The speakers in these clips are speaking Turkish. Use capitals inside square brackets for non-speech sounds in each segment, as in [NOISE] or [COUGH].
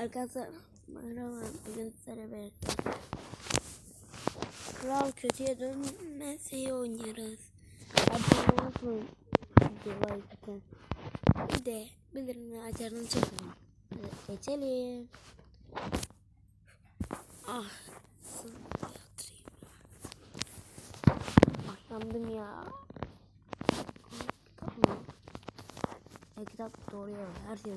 Arkadaşlar merhaba bugün sizlere birlikte Kral kötüye dönmesi oynuyoruz. Abone olsun. Like atın. Bir de bildirimleri açarını. Hadi geçelim. Ah. yandım? Ya kitap doğru ya. Her şey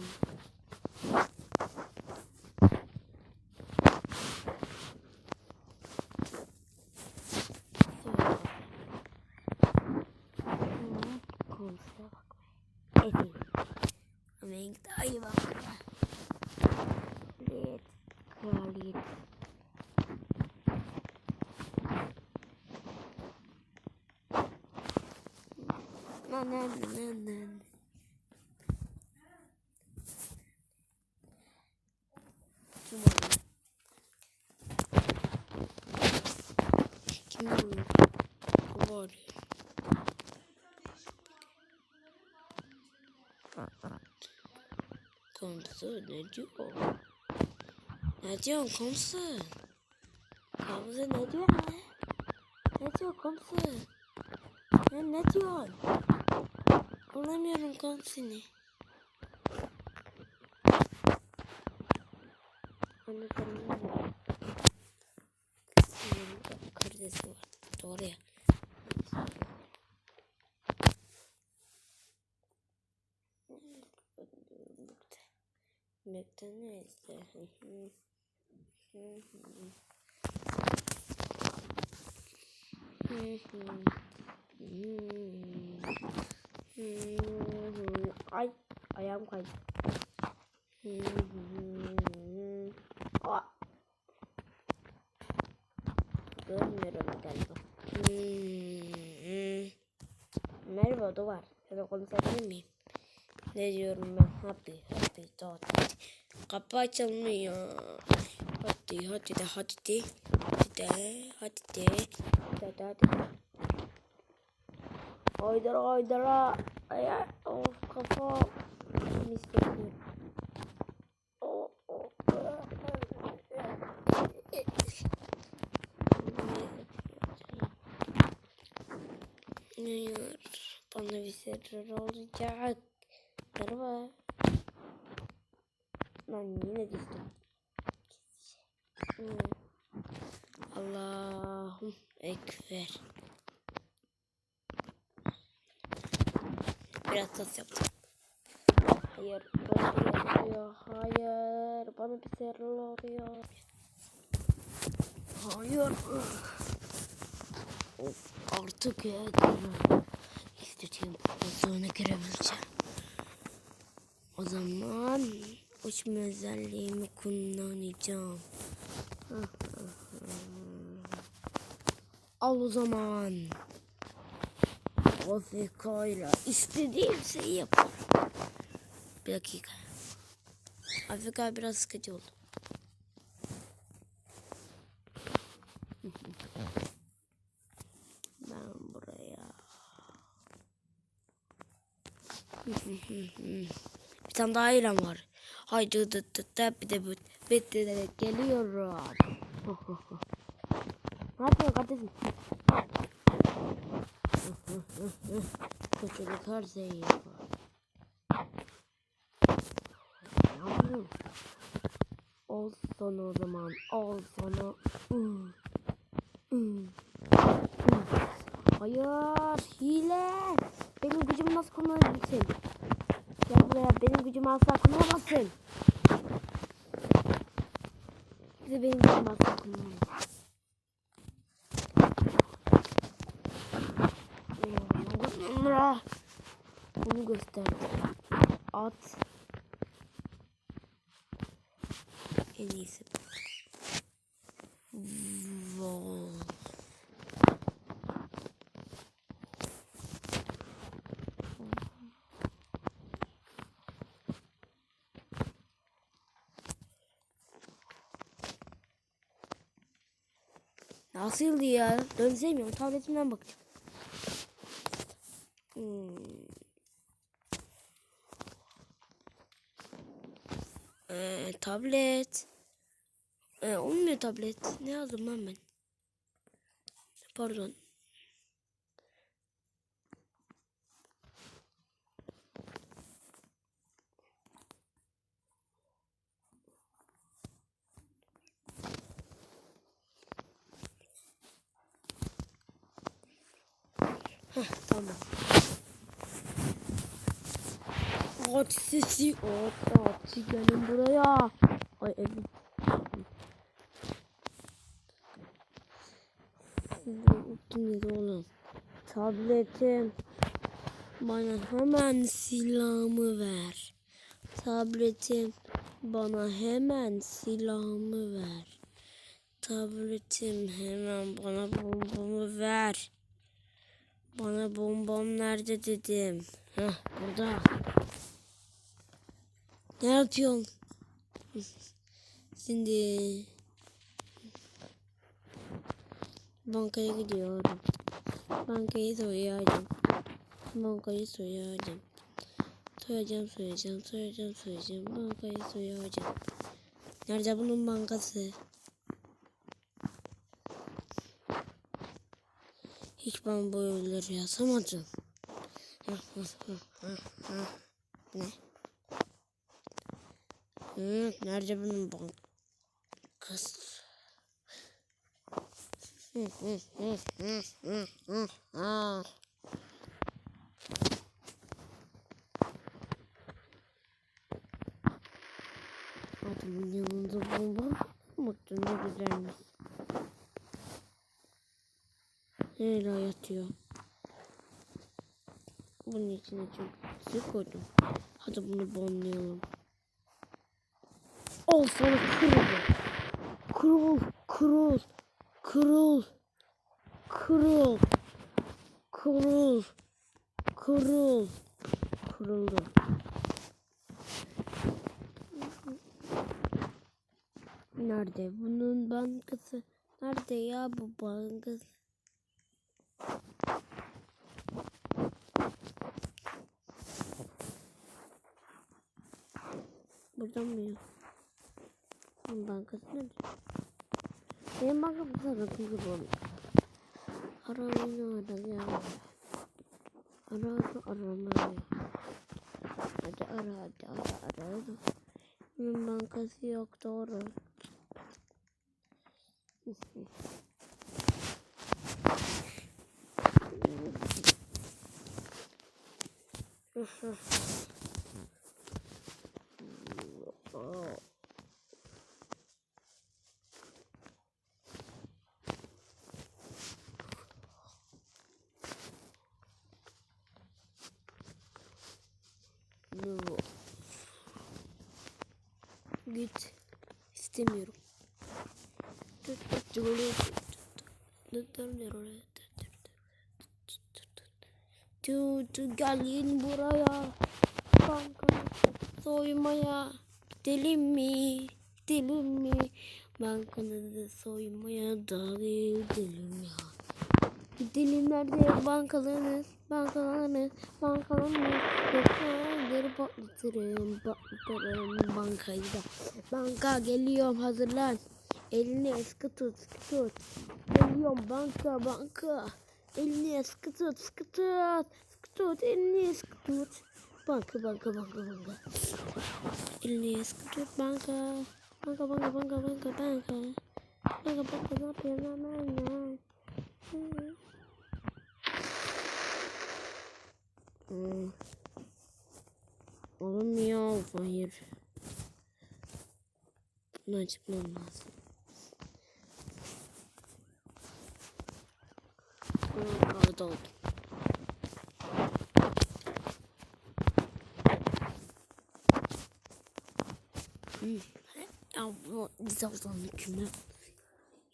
Dayı bak. Kraliyet. Kraliyet. Nan. Kim arıyor? Kim arıyor? Kim arıyor? Komşu ne diyor? Ne diyorsun komşu? Komşu ne diyor ne? Ne diyor komşu? Ne, ne diyorsun? Anlamıyorum komşunu. Yanımda karidesi var. Doğru ya. Neyse. Ay ayağım kaydı. Aa. Görmüyorum galiba. Merhaba duvar. Sana konuşabilir miyim? Ne diyorum ben? Happy, happy, happy. Kapı açılmıyor. Hadi, hadi de, hadi de. Hadi de, hadi de. Hadi hadi. Haydara, haydara. Ay, of kafa. Mis kokuyor. Oh, oh. Bana bir sırrı olacak. Merhaba. Lan yine düştüm. Hmm. Allahum ekber. Biraz tas yaptım. Hayır, bana bir şey oluyor. Hayır, bana bir sırrı oluyor. Hayır. Of, artık yeter. İstediğim pozisyona girebileceğim. O zaman uçma özelliğimi kullanacağım. Al o zaman. Afrika'yla istediğim şeyi yaparım. Bir dakika. Afrika biraz sıkıcı oldu. [LAUGHS] Ben buraya. [LAUGHS] Bir tane daha İran var. Haydi dıt dıt dıt bir de. Bitti de geliyorum. ne yapıyorsun kardeşim? Kötülük her şeyi yapar. Ne yapıyorsun? Ol sana o zaman. Ol sana. Hayır, hile. Benim gücümü nasıl kullanabilirsin? Buraya, benim gücümü asla kullanamazsın. Bize benim gücümü asla kullanamazsın. Bunu gösterdi. At. En iyisi. Nasıldı ya? Dönsemiyorum. Tabletimden bakacağım. Hmm. Ee, tablet. Ee, olmuyor tablet. Ne yazdım lan ben? Pardon. Heh, tamam. At sesi, at, at, gelin buraya. Ay evim. Unuttum yeri oğlum. Tabletim. Bana hemen silahımı ver. Tabletim. Bana hemen silahımı ver. Tabletim hemen bana bombamı ver. Bana bombam nerede dedim. Heh burada. Ne yapıyorsun? Şimdi bankaya gidiyorum. Bankayı soyacağım. Bankayı soyacağım. Soyacağım, soyacağım, soyacağım, soyacağım. Bankayı soyacağım. Nerede bunun bankası? Hiç ben bu evleri yazamadım. ne? Hı, nerede bunun bankası? Hı, hı, hı, hı, hı, çok su koydum. Hadi bunu bonlayalım. Al sana kırıl. Kırıl, kırıl, kırıl. Kırıl. Kırıl. Kırıl. Kırıldı. Nerede bunun bankası? Nerede ya bu bankası? Buradan mı ya? Bunun bankası nerede? Benim bankam zaten kızı bu. Ara oyunu ara ya. Ara ara arama. Hadi ara hadi ara ara. Bunun bankası yok doğru. Git. İstemiyorum. Tu gelin buraya. Banka soymaya. Gidelim mi? Gidelim mi? Bankanızı soymaya da gidelim ya. Gidelim nerede bankalarınız? Bankalarınız, bankalarınız. Geri patlatırım, patlatırım bankayı da. Banka geliyorum hazırlan. Elini sıkı tut, sıkı tut. Geliyorum banka, banka. Elini sıkı tut, sıkı tut. Sıkı tut, elini sıkı tut. Banka, banka, banka, banka. Elini sıkı tut banka. Banka, banka, banka, banka, banka. Banka, banka, ne yapıyorsun hemen ya? Hmm. Olmuyor. Hayır. Bunu açmam lazım. Hmm, orada Ya bu zaten küme.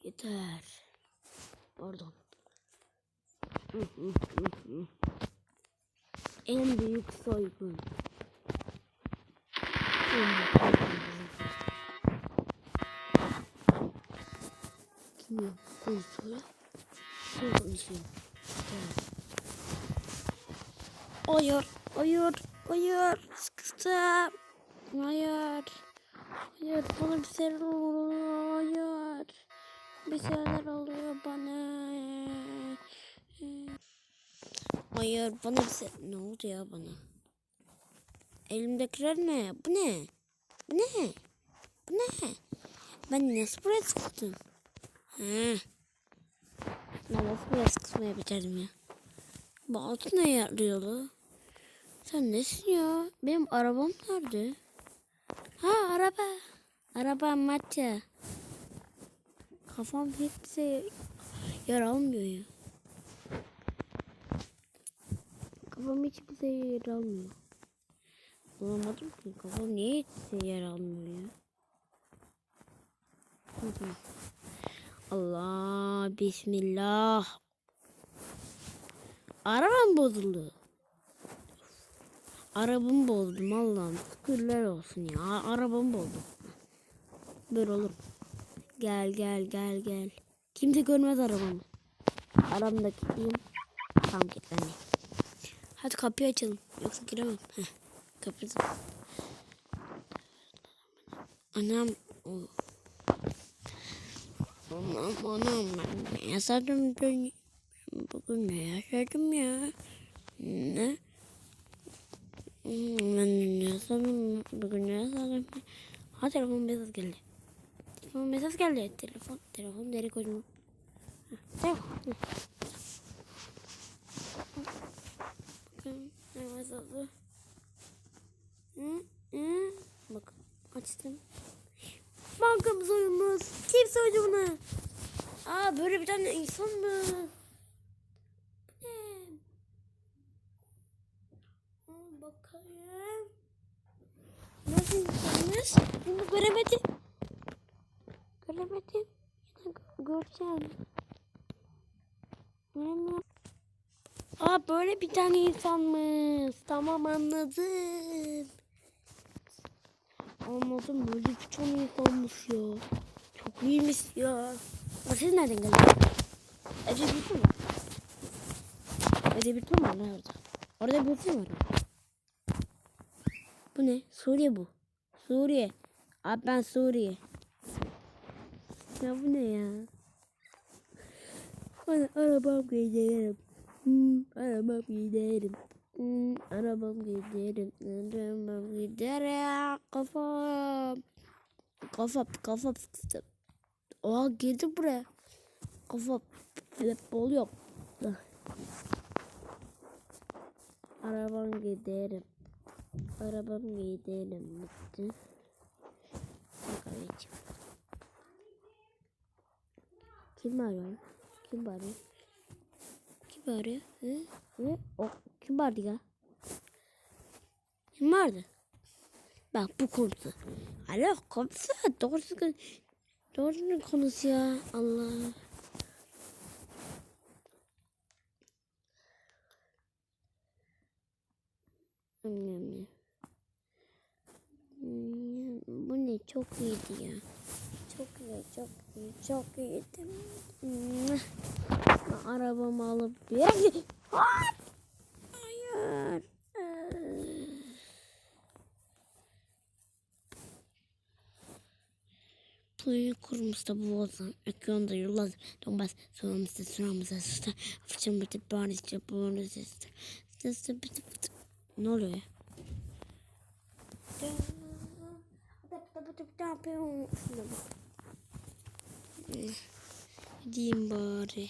Yeter. Pardon. En büyük soygun. En büyük soygun. Kim ya? Konuşuyor. Kim konuşuyor? Hayır, hayır, hayır. Sıkıştım. Hayır. Hayır bana bir şeyler oluyor. Hayır. Bir şeyler oluyor bana. Hayır bana bir şey... Ne oldu ya bana? Elimdekiler ne? Bu ne? Bu ne? Bu ne? Ben nasıl buraya sıkıştım? He. Ben nasıl buraya sıkışmaya bitirdim ya? Bu altı ne yarıyordu? Sen nesin ya? Benim arabam nerede? Ha araba. Araba Matya. Kafam hepsi yer almıyor ya. Kafam hiçbir şey yer almıyor. Bulamadım ki. Kafam niye hiç yer almıyor ya? Allah bismillah. Arabam bozuldu. Arabamı bozdum Allah'ım. Şükürler olsun ya. Arabamı bozdum. Böyle olur. Gel gel gel gel. Kimse görmez arabamı. Aramda kilitliyim. Tam kilitlendi. Hadi kapıyı açalım. Yoksa giremem. Heh, kapıyı Anam. Of. Anam anam ben ne yaşadım dün? Bugün ne yaşadım ya? Ne? Hmm, Ben ne yaşadım? Bugün ne yaşadım? Ha telefon mesaj geldi. Telefon mesaj geldi. Telefon, telefon nereye koydum? Telefon. Bakın ne mesajı? Hı? Hı? Bak açtım. Bankamız soyulmuş. Kim soydu bunu? Aa böyle bir tane insan mı? Bu ne? Aa, bakayım. Nasıl insanmış? Bunu göremedim. Göremedim. Ya da göreceğim. Göremiyorum. Aa böyle bir tane insanmış. Tamam anladım. Anladım böyle bir tane insanmış ya. Çok iyiymiş ya. Aa, siz nereden geldiniz? Ece birisi mi? Ece birisi mi var orada? Orada birisi mi var? Bu ne? Suriye bu. Suriye. Abi ben Suriye. Ya bu ne ya? Bana arabam giderim. Hmm, arabam giderim. Hmm, arabam giderim. Arabam giderim. Kafam. Kafa kafa sıkıştı. Oha girdi buraya. Kafa hep oluyor. Arabam giderim. Arabam giderim. Bitti. Bakalım. Kim arıyor? Kim arıyor? Kim arıyor? Hı? Hı? O, kim vardı ya? Kim vardı? Bak bu konusu. Alo konusu. Doğrusu Doğru konusu ya. Allah. Hmm, Bu ne çok iyiydi ya. Çok iyi, çok iyi, çok iyiydi. Hmm. Arabamı alıp bir. Hayır. Playı kurumuzda bu olsun. Ekranda yıllar donbas. Sorumuzda sıramızda sısta. Afişim bitip bu onu sısta. Sısta bitip Ne oluyor ya? Ne yapıyorum? Bak. Gideyim bari.